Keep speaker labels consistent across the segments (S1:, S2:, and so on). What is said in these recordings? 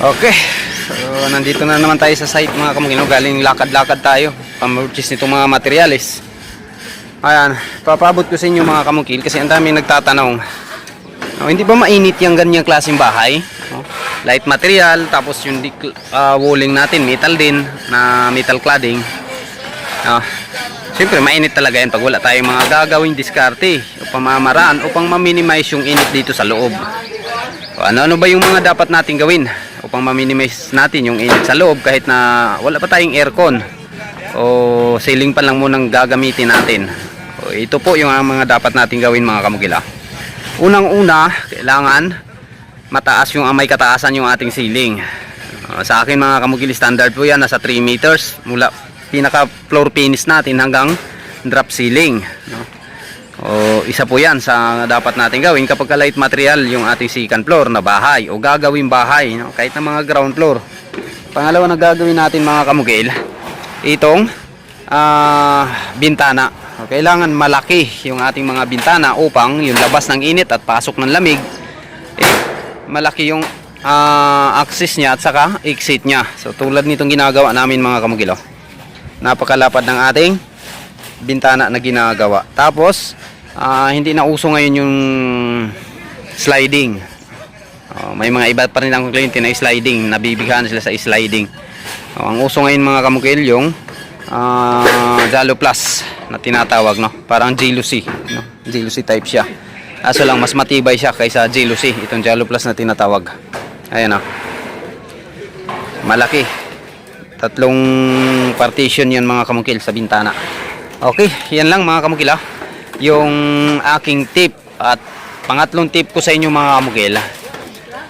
S1: Okay. So, nandito na naman tayo sa site mga kamukino. Galing lakad-lakad tayo. Pamurchis nitong mga materials. Ayan. Papabot ko sa inyo mga kamukil kasi ang daming nagtatanong. Oh, hindi ba mainit yung ganyang klaseng bahay? Oh, light material, tapos yung ah, walling natin, metal din, na metal cladding. Ah, Siyempre, mainit talaga yan pag wala tayong mga gagawing diskarte o pamamaraan upang ma-minimize yung init dito sa loob. Ano-ano ba yung mga dapat natin gawin upang ma-minimize natin yung init sa loob kahit na wala pa tayong aircon o ceiling pa lang munang gagamitin natin. O, ito po yung mga dapat natin gawin mga kamugila. Unang-una, kailangan mataas yung amay kataasan yung ating ceiling. Uh, sa akin mga kamugili standard po yan nasa 3 meters mula pinaka floor finish natin hanggang drop ceiling no? O isa po yan sa dapat natin gawin kapag ka light material yung ating second floor na bahay o gagawin bahay no? kahit na mga ground floor pangalawa na gagawin natin mga kamugil itong ah, bintana kailangan malaki yung ating mga bintana upang yung labas ng init at pasok ng lamig eh, malaki yung ah, access niya at saka exit niya. So tulad nitong ginagawa namin mga kamugilo. Napakalapad ng ating bintana na ginagawa. Tapos ah, hindi na uso ngayon yung sliding. Oh, may mga iba pa rin ang kliyente na sliding, nabibighan sila sa sliding. Oh, ang uso ngayon mga kamukil yung ah, Jalo Plus na tinatawag no. Parang Jealousy, no. Jealousy type siya. Aso lang mas matibay siya kaysa Jealousy, itong Jalo Plus na tinatawag. Ayan oh. Malaki. Tatlong partition yan mga kamukil sa bintana. Okay, yan lang mga kamukil ah. Yung aking tip at pangatlong tip ko sa inyo mga kamukil.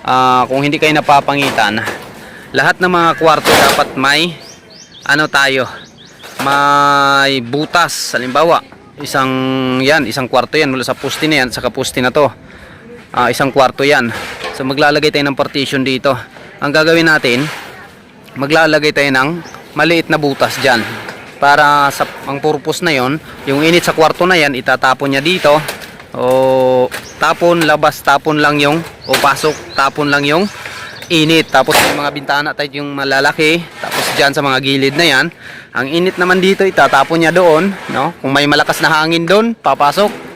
S1: Ah, kung hindi kayo napapangitan, lahat ng mga kwarto dapat may ano tayo, may butas. Halimbawa, isang yan, isang kwarto yan mula sa poste na yan, sa kaposte na to. Ah, isang kwarto yan. So maglalagay tayo ng partition dito. Ang gagawin natin, maglalagay tayo ng maliit na butas dyan. Para sa ang purpose na yon, yung init sa kwarto na yan, itatapon niya dito. O tapon, labas, tapon lang yung, o pasok, tapon lang yung init. Tapos may mga bintana tayo yung malalaki. Tapos dyan sa mga gilid na yan, ang init naman dito, itatapon niya doon. No? Kung may malakas na hangin doon, papasok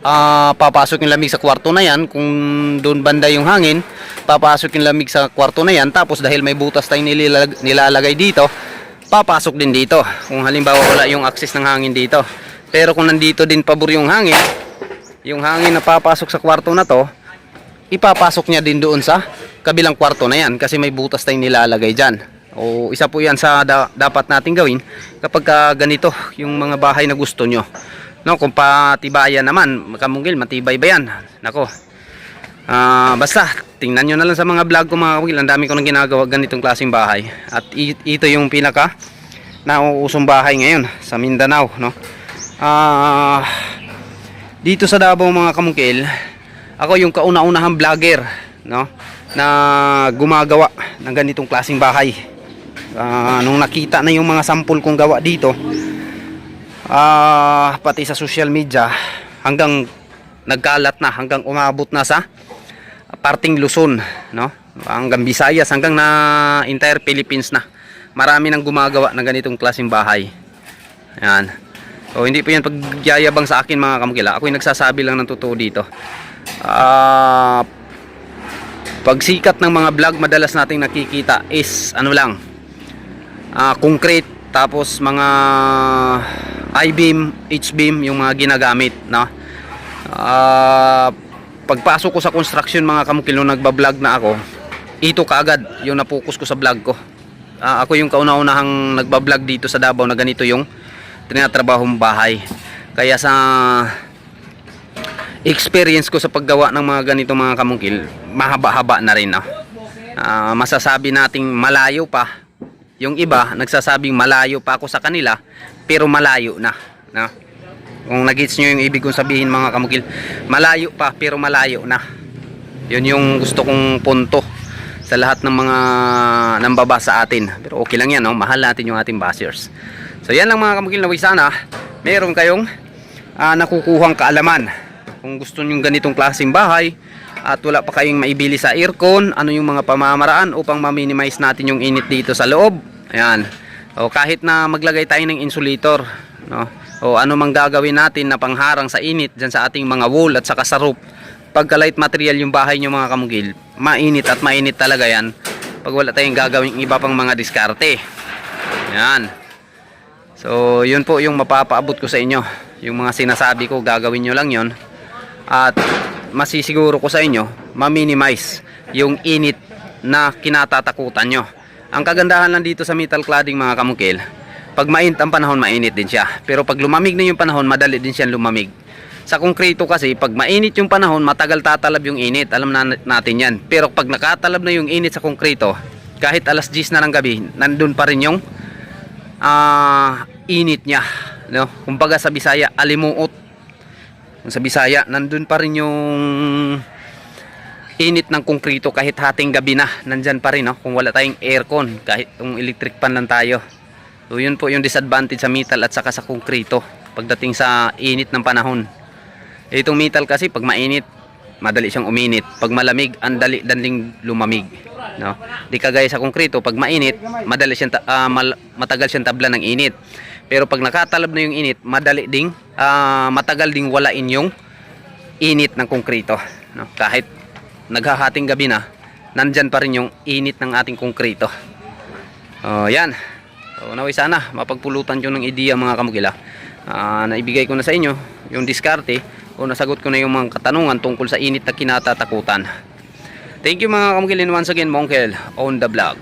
S1: ah papasok yung lamig sa kwarto na yan kung doon banda yung hangin papasok yung lamig sa kwarto na yan tapos dahil may butas tayong nilalag, nilalagay dito papasok din dito kung halimbawa wala yung access ng hangin dito pero kung nandito din pabor yung hangin yung hangin na papasok sa kwarto na to ipapasok niya din doon sa kabilang kwarto na yan kasi may butas tayong nilalagay dyan o isa po yan sa da- dapat natin gawin kapag ka ganito yung mga bahay na gusto nyo No, kung patibayan naman, kamungil, matibay ba yan? Nako. Ah, basta tingnan nyo na lang sa mga vlog ko mga kamungil, ang dami ko nang ginagawa ganitong klaseng bahay. At ito yung pinaka nauusong bahay ngayon sa Mindanao, no? Ah, dito sa Davao mga kamungkil, ako yung kauna-unahang vlogger, no? Na gumagawa ng ganitong klaseng bahay. Ah, nung nakita na yung mga sampol kong gawa dito, ah pati sa social media hanggang nagkalat na hanggang umabot na sa parting Luzon no? Hanggang Visayas hanggang na entire Philippines na. Marami nang gumagawa ng ganitong klaseng bahay. Yan so hindi po yan pagyayabang sa akin mga kamukila. Ako yung nagsasabi lang ng totoo dito. Ah pagsikat ng mga vlog madalas nating nakikita is ano lang ah concrete tapos mga I-beam, H-beam yung mga ginagamit no? Ah, pagpasok ko sa construction mga kamukil nung nagba-vlog na ako ito kaagad yung napokus ko sa vlog ko Ah, ako yung kauna-unahang nagba-vlog dito sa Davao na ganito yung tinatrabahong bahay kaya sa experience ko sa paggawa ng mga ganito mga kamungkil mahaba-haba na rin no? Ah, masasabi nating malayo pa yung iba nagsasabing malayo pa ako sa kanila pero malayo na no? Kung nagits nyo yung ibig kong sabihin mga kamukil malayo pa pero malayo na yun yung gusto kong punto sa lahat ng mga nambaba sa atin pero okay lang yan no? mahal natin yung ating bashers so yan lang mga kamukil naway sana meron kayong ah, nakukuhang kaalaman kung gusto nyo ganitong klaseng bahay at wala pa kayong maibili sa aircon, ano yung mga pamamaraan upang ma-minimize natin yung init dito sa loob. Ayan. O kahit na maglagay tayo ng insulator, no? O ano mang gagawin natin na pangharang sa init diyan sa ating mga wall at sa roof. Pagka light material yung bahay nyo mga kamugil, mainit at mainit talaga yan. Pag wala tayong gagawing iba pang mga diskarte. Ayan. So, yun po yung mapapaabot ko sa inyo. Yung mga sinasabi ko, gagawin nyo lang yon At masisiguro ko sa inyo, ma-minimize yung init na kinatatakutan nyo. Ang kagandahan lang dito sa metal cladding mga kamukil, pag mainit ang panahon, mainit din siya. Pero pag lumamig na yung panahon, madali din siya lumamig. Sa konkreto kasi, pag mainit yung panahon, matagal tatalab yung init. Alam na natin yan. Pero pag nakatalab na yung init sa konkreto, kahit alas 10 na ng gabi, nandun pa rin yung ah init niya. No? Kumbaga sa Bisaya, alimuot. Kung sa Bisaya, nandun pa rin yung init ng konkrito kahit hating gabi na. Nandyan pa rin, no? kung wala tayong aircon, kahit yung electric pan lang tayo. So yun po yung disadvantage sa metal at saka sa konkrito pagdating sa init ng panahon. Itong metal kasi pag mainit, madali siyang uminit. Pag malamig, ang dali daling lumamig. No? Di kagaya sa konkrito, pag mainit, madali siyang ah, mal- matagal siyang tabla ng init. Pero pag nakatalab na yung init, madali ding ah, matagal ding walain yung init ng konkrito. No? Kahit naghahating gabi na, nandyan pa rin yung init ng ating konkrito. Oh, yan. So, naway sana mapagpulutan ko ng ideya mga kamugila. Ah, naibigay ko na sa inyo yung diskarte o nasagot ko na yung mga katanungan tungkol sa init na kinatatakutan. Thank you mga kamugilin once again, Mongkel on the vlog.